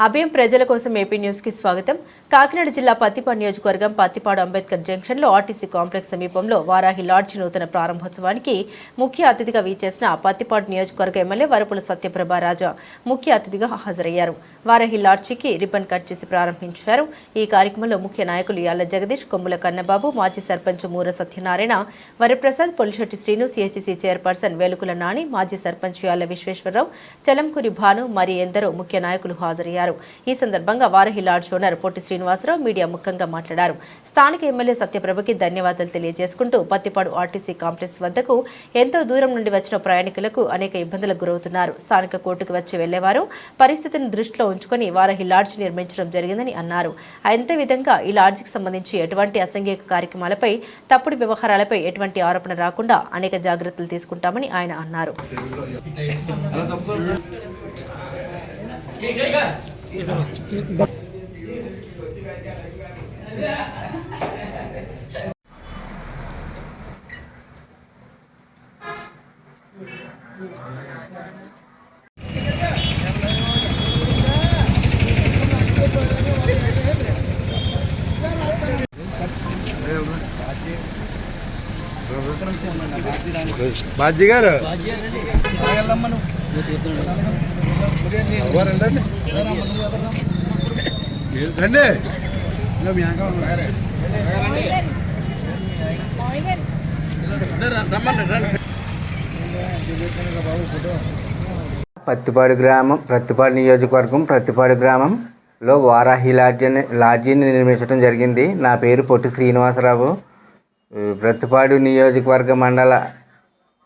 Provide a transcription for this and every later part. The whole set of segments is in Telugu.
అభయం ప్రజల కోసం ఏపీ న్యూస్కి స్వాగతం. కాకినాడ జిల్లా పత్తిపాడు నియోజకవర్గం పత్తిపాడు అంబేద్కర్ జంక్షన్లో ఆర్టీసీ కాంప్లెక్స్ సమీపంలో వారాహి లాడ్జి నూతన ప్రారంభోత్సవానికి ముఖ్య అతిథిగా వీచేసిన పత్తిపాడు నియోజకవర్గ ఎమ్మెల్యే వరపుల సత్యప్రభ రాజా ముఖ్య అతిథిగా హాజరయ్యారు. వారాహి లాడ్జికి రిబ్బన్ కట్ చేసి ప్రారంభించారు. ఈ కార్యక్రమంలో ముఖ్య నాయకులు యాళ్ళ జగదీష్ కొమ్ముల కన్నబాబు మాజీ సర్పంచ్ మూర సత్యనారాయణ వరప్రసాద్ పొలిశెట్టి శ్రీను సిహెచ్సి చైర్పర్సన్ వేలుకుల నాని మాజీ సర్పంచ్ యాళ్ళ విశ్వేశ్వరరావు చలంకురి భాను మరి ఎందరో ముఖ్య నాయకులు హాజరయ్యారు. ఈ సందర్భంగా Varahi lodge owner Potti Srinivasarao media ముఖంగా మాట్లాడారు. స్థానిక ఎమ్మెల్యే సత్యప్రభకి ధన్యవాదాలు తెలియజేసుకుంటూ పత్తిపాడు ఆర్టీసీ కాంప్లెక్స్ వద్దకు ఎంతో దూరం నుండి వచ్చిన ప్రయాణికులకు అనేక ఇబ్బందులకు గురవుతున్నారు. స్థానిక కోర్టుకు వచ్చి వెళ్ళేవారు పరిస్థితిని దృష్టిలో ఉంచుకొని వారహి లాడ్జ్ నిర్మించడం జరిగిందని అన్నారు. అంతే విధంగా ఈ లాడ్జికి సంబంధించి ఎటువంటి అసంఘిక కార్యక్రమాలపై తప్పుడు వ్యవహారాలపై ఎటువంటి ఆరోపణ రాకుండా అనేక జాగ్రత్తలు తీసుకుంటామని ఆయన అన్నారు. బాజీ గారు ఎవరు రండి రండి పత్తిపాడు గ్రామం ప్రత్తిపాడు నియోజకవర్గం ప్రత్తిపాడు గ్రామంలో వారాహి లాడ్జిని లాడ్జిని లాడ్జీని నిర్మించడం జరిగింది. నా పేరు పొట్టి శ్రీనివాసరావు. ప్రత్తిపాడు నియోజకవర్గ మండల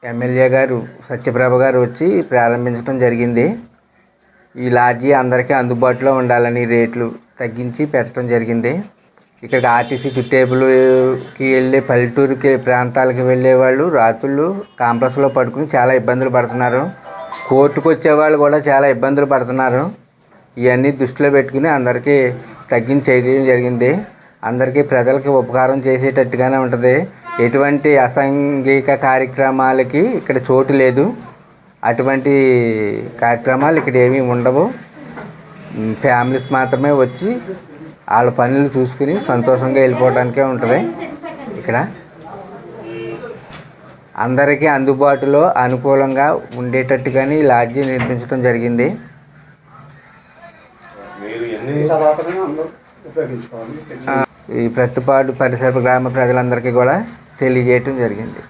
ఎమ్మెల్యే గారు సత్యప్రభ గారు వచ్చి ప్రారంభించడం జరిగింది. ఈ లాడ్జీ అందరికీ అందుబాటులో ఉండాలని రేట్లు తగ్గించి పెట్టడం జరిగింది. ఇక్కడ ఆర్టీసీ చుట్టేబుల్కి వెళ్ళే పల్లెటూరుకి ప్రాంతాలకు వెళ్ళే వాళ్ళు రాత్రులు కాంప్లెక్స్లో పడుకుని చాలా ఇబ్బందులు పడుతున్నారు. కోర్టుకు వచ్చే వాళ్ళు కూడా చాలా ఇబ్బందులు పడుతున్నారు. ఇవన్నీ దృష్టిలో పెట్టుకుని అందరికీ తగ్గించి చేయడం జరిగింది. అందరికీ ప్రజలకి ఉపకారం చేసేటట్టుగానే ఉంటుంది. ఎటువంటి అసాంఘిక కార్యక్రమాలకి ఇక్కడ చోటు లేదు. అటువంటి కార్యక్రమాలు ఇక్కడ ఏమీ ఉండవు. ఫ్యామిలీస్ మాత్రమే వచ్చి వాళ్ళ పనులు చూసుకుని సంతోషంగా వెళ్ళిపోవడానికే ఉంటుంది. ఇక్కడ అందరికీ అందుబాటులో అనుకూలంగా ఉండేటట్టుగానే ఈ లాడ్జీ నిర్మించడం జరిగింది. ఈ ప్రతిపాడు పరిసర గ్రామ ప్రజలందరికీ కూడా తెలియజేయటం జరిగింది.